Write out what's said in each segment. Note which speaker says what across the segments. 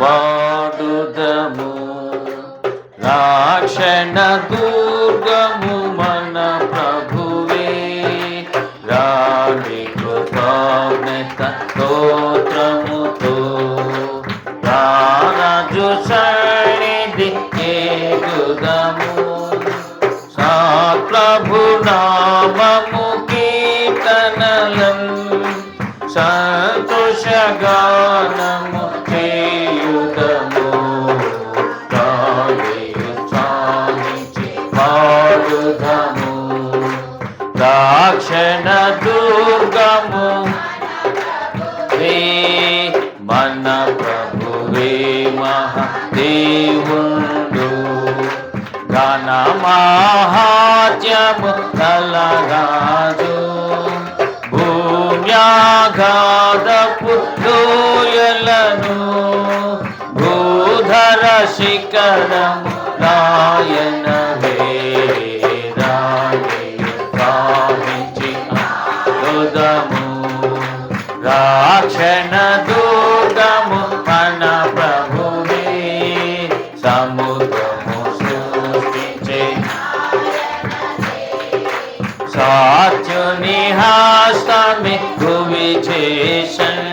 Speaker 1: పాడుదము. రాక్షణ దుర్గము మన ప్రభువే. రాణి కృతజ్ఞత స్తోత్రముతో రాజు సన్నిధి ఏగుదము సా ప్రభు నామము కీర్తనలం. సంతోషగానము దాక్షణ దుర్గము వే మన ప్రభువే మహాదేవుండు. గణ మహాత్యము కలరాజు. భూమ్యాగాధపు లోయలను భూధర శిఖరము నాయన దాక్షణ దూతము మన ప్రభువే సముద్రము సృష్టించే సాత్యుని హాస్తమి భువి చేషన్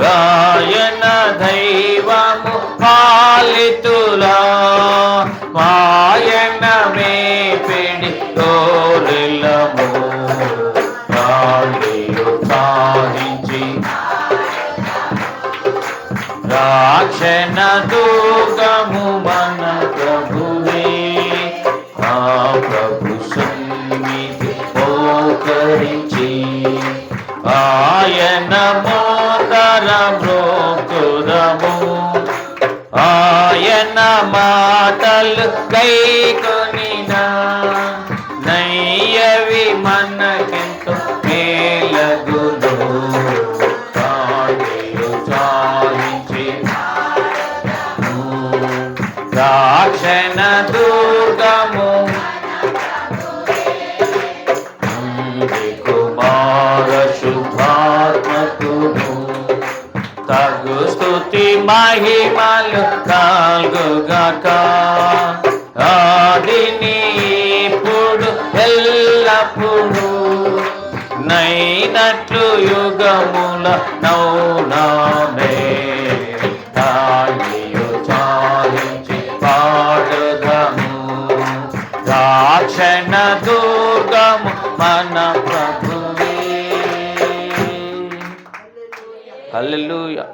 Speaker 1: గాయన దైవము పాలితుల మాయన మే రాక్షణ దూగము మన ప్రభువే. ఆ ప్రభు సన్నిధి పోకరించి ఆయన మోదర బ్రోకుదము ఆయన మాటలు కైకొనినా నయ్య రాక్షణ దుర్గము. కుమార శుభాత్మకును తగు స్థుతి మహిమలు కల్గుగాక. ఆదిని ఇప్పుడు ఎల్లప్పుడు నైనట్లు యుగముల నౌనా. రక్షణ దుర్గము మన ప్రభువే. హల్లెలూయా.